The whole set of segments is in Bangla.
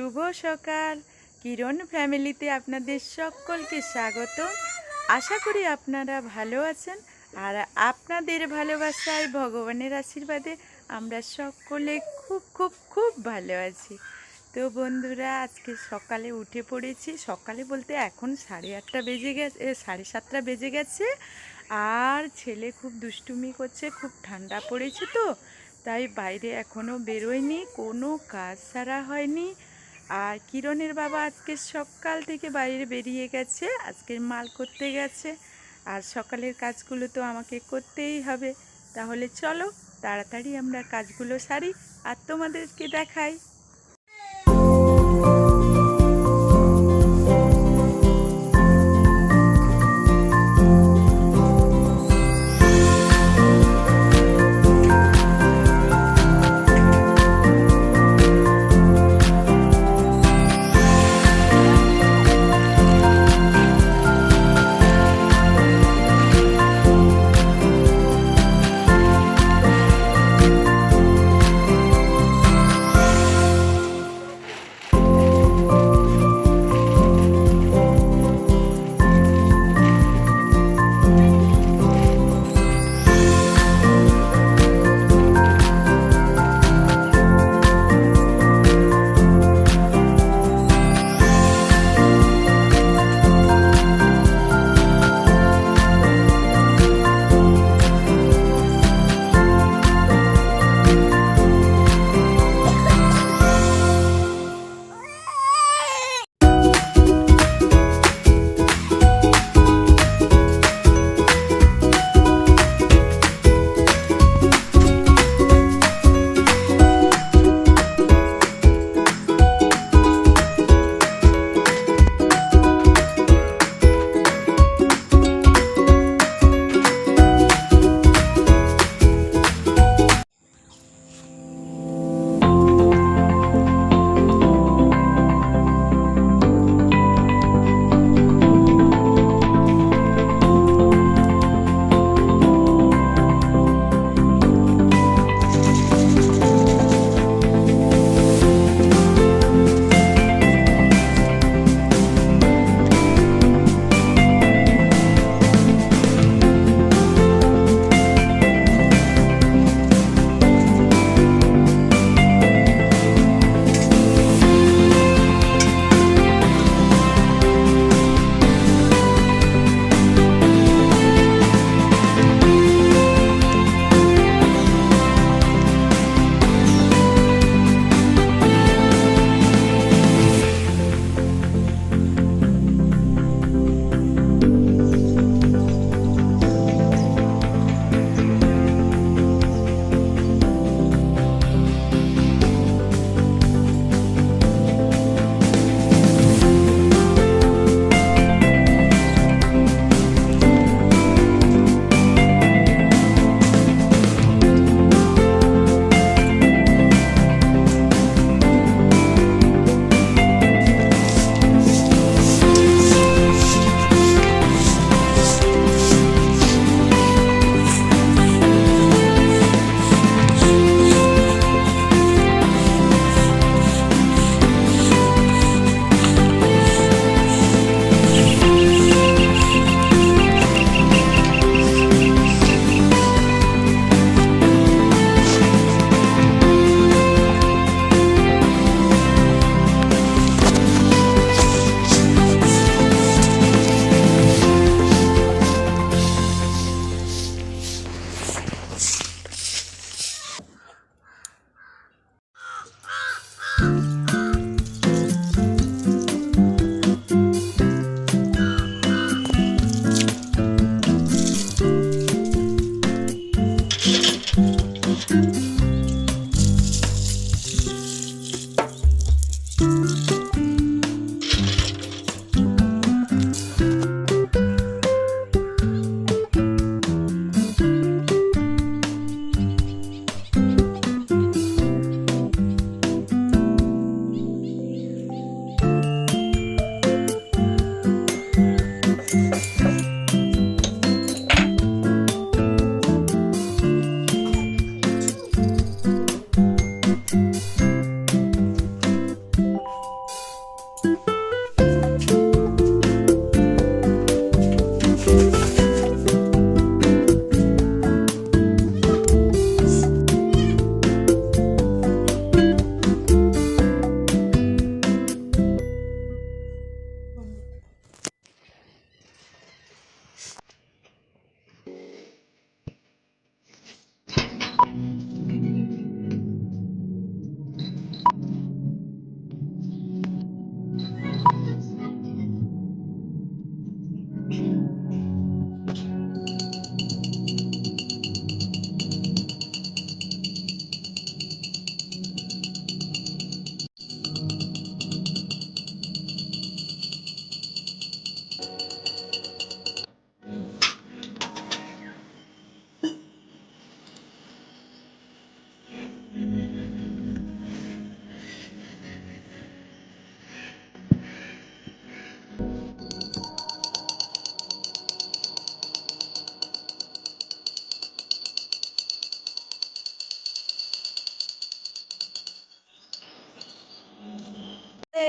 শুভ সকাল। কিরণ ফ্যামিলিতে আপনাদের সকলকে স্বাগত আশা করি আপনারা ভালো আছেন আর আপনাদের ভালোবাসায় ভগবানের আশীর্বাদে আমরা সকলে খুব খুব খুব ভালো আছি। তো বন্ধুরা, আজকে সকালে উঠে পড়েছি। সকালে বলতে এখন সাড়ে আটটা বেজে গেছে সাড়ে সাতটা বেজে গেছে। আর ছেলে খুব দুষ্টুমি করছে, খুব ঠান্ডা পড়েছে তো। তাই বাইরে এখনও বেরোয়নি, কোনো কাজ সারা হয়নি। আর কিরণের বাবা আজকে সকাল থেকে বাইরে বেরিয়ে গেছে আজকের মাল করতে গেছে। আর সকালের কাজগুলো তো আমাকে করতেই হবে। তাহলে চলো, তাড়াতাড়ি আমরা কাজগুলো সারি আর তোমাদেরকে দেখাই।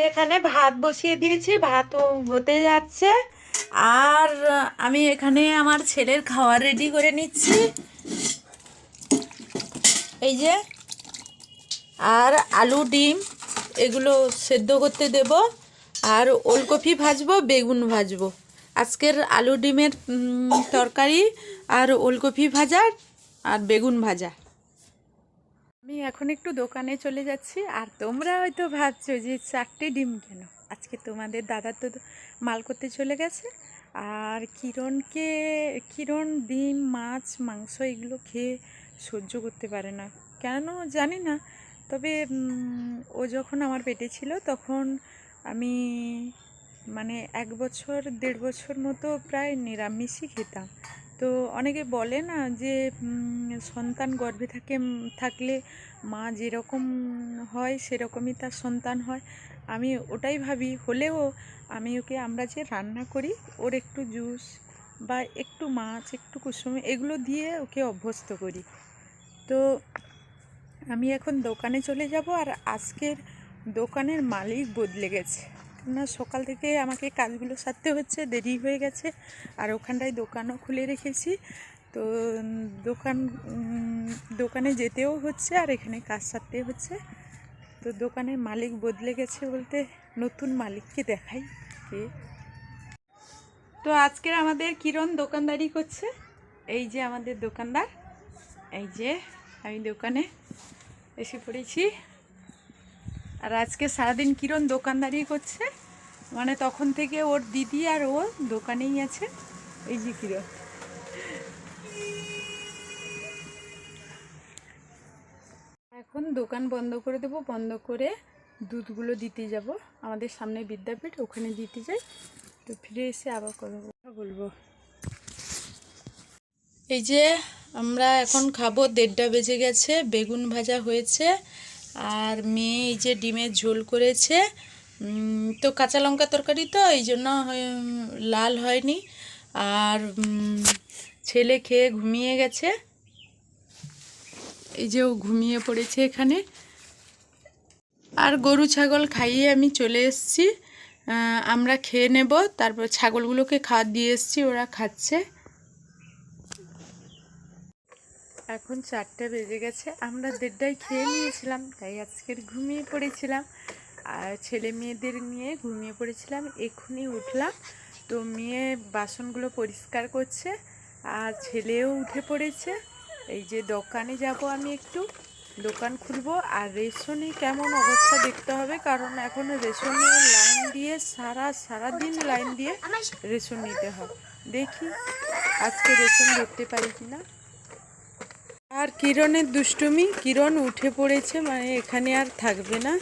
এখানে ভাত বসিয়ে দিয়েছি, ভাতও হতে যাচ্ছে। আর আমি এখানে আমার ছেলের খাবার রেডি করে নিচ্ছি। এই যে, আর আলু, ডিম, এগুলো সেদ্ধ করতে দেব। আর ওলকপি ভাজবো, বেগুন ভাজবো। আজকের আলু, ডিমের তরকারি আর ওলকপি ভাজা আর বেগুন ভাজা। আমি এখন একটু দোকানে চলে যাচ্ছি, আর তোমরা হয়তো ভাবছ যে চারটে ডিম কেন? আজকে তোমাদের দাদা তো মাল করতে চলে গেছে, আর কিরণকে, কিরণ ডিম, মাছ, মাংস এগুলো খেয়ে সহ্য করতে পারে না। কেন জানি না, তবে ও যখন আমার পেটে ছিল তখন আমি মানে এক বছর, দেড় বছর মতো প্রায় নিরামিষই খেতাম। তো অনেকে বলে না যে সন্তান গর্ভে থাকে থাকলে মা যেরকম হয় সেরকমই তার সন্তান হয়। আমি ওটাই ভাবি, হলেও আমি ওকে আমরা যে রান্না করি, ওর একটু জুস বা একটু মাছ, একটু কুসুম, এগুলো দিয়ে ওকে অভ্যস্ত করি। তো আমি এখন দোকানে চলে যাব আর আজকের দোকানের মালিক বদলে গেছে। না, সকাল থেকে আমাকে কাজগুলো সারতে হচ্ছে, দেরি হয়ে গেছে। আর ওখানটায় দোকানও খুলে রেখেছি। তো দোকান দোকানে যেতেও হচ্ছে আর এখানে কাজ সারতে হচ্ছে। তো দোকানের মালিক বদলে গেছে বলতে নতুন মালিককে দেখাই কে। তো আজকের আমাদের কিরণ দোকানদারি করছে। এই যে আমাদের দোকানদার, এই যে আমি দোকানে এসে পড়েছি। আর আজকে সারাদিন কিরণ দোকানদারি করছে। মানে তখন থেকে ওর দিদি আর ও দোকানেই আছে। এই যে কিরণ। এখন দোকান বন্ধ করে দেবো, বন্ধ করে দুধগুলো দিতে যাব। আমাদের সামনে বিদ্যাপীঠ, ওখানে দিতে যাই। তো ফিরে এসে আবার কথা বলব। এই যে আমরা এখন খাব, দেড়টা বেজে গেছে, বেগুন ভাজা হয়েছে। আর মেয়ে এই যে ডিমের ঝোল করেছে তো কাঁচা লঙ্কা তরকারি তো, এই জন্য লাল হয়নি। আর ছেলে খেয়ে ঘুমিয়ে গেছে। এই যে ও ঘুমিয়ে পড়েছে এখানে। আর গরু, ছাগল খাইয়ে আমি চলে এসেছি। আমরা খেয়ে নেব, তারপর ছাগলগুলোকে খাওয়া দিয়ে এসেছি, ওরা খাচ্ছে। এখন চারটে বেজে গেছে। আমরা দেড়টায় খেয়ে নিয়েছিলাম, তাই আজকের ঘুমিয়ে পড়েছিলাম। আর ছেলে মেয়েদের নিয়ে ঘুমিয়ে পড়েছিলাম এক্ষুনি উঠলাম। তো মেয়ে বাসনগুলো পরিষ্কার করছে, আর ছেলেও উঠে পড়েছে। এই যে দোকানে যাব আমি একটু, দোকান খুলবো। আর রেশনে কেমন অবস্থা দেখতে হবে, কারণ এখন রেশনে লাইন দিয়ে সারা সারা দিন লাইন দিয়ে রেশন নিতে হয়। দেখি আজকে রেশন ধরতে পারি কিনা। আর কিরণের দুষ্টুমি? কিরণ উঠে পড়েছে মানে এখানে আর থাকবে না।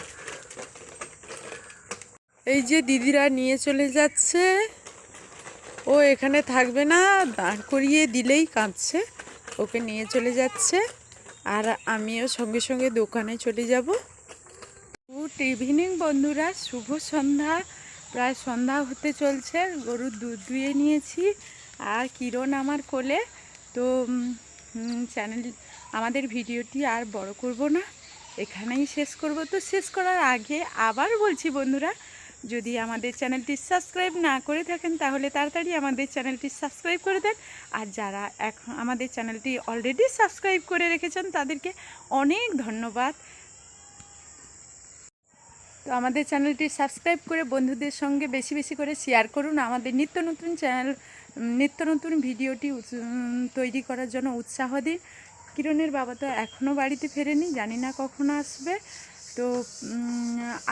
এই যে দিদিরা নিয়ে চলে যাচ্ছে। ও এখানে থাকবে না, দাঁড় করিয়ে দিলেই কাঁদছে। ওকে নিয়ে চলে যাচ্ছে। আর আমিও সঙ্গে সঙ্গে দোকানে চলে যাব। গুড ইভিনিং বন্ধুরা, শুভ সন্ধ্যা। প্রায় সন্ধ্যা হতে চলছে, গরুর দুধ দুয়ে নিয়েছি। আর কিরণ আমার কোলে, তো চ্যানেল আমাদের ভিডিওটি আর বড় করব না। এখানেই শেষ করব। তো শেষ করার আগে আবার বলছি বন্ধুরা, যদি আমাদের চ্যানেলটি সাবস্ক্রাইব না করে থাকেন, তাহলে তাড়াতাড়ি আমাদের চ্যানেলটি সাবস্ক্রাইব করে দেন। আর যারা এখন আমাদের চ্যানেলটি অলরেডি সাবস্ক্রাইব করে রেখেছেন, তাদেরকে অনেক ধন্যবাদ। তো আমাদের চ্যানেলটি সাবস্ক্রাইব করে বন্ধুদের সঙ্গে বেশি বেশি করে শেয়ার করুন। আমাদের নিত্য নতুন চ্যানেল নিত্য নতুন ভিডিওটি তৈরি করার জন্য উৎসাহ দিন কিরণের বাবা তো এখনও বাড়িতে ফেরেনি, জানি না কখন আসবে। তো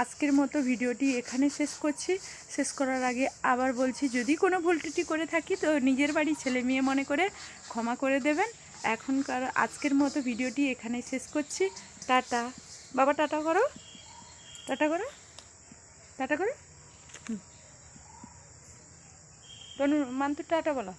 আজকের মতো ভিডিওটি এখানে শেষ করছি। শেষ করার আগে আবার বলছি, যদি কোনো ভুল ত্রুটি করে থাকি, তো নিজের বাড়ি ছেলে মেয়ে মনে করে ক্ষমা করে দেবেন। এখনকার আজকের মতো ভিডিওটি এখানে শেষ করছি। টাটা। বাবা, টাটা করো। টাটা করো। টাটা করো। তনু মান্তু টাটা বলো।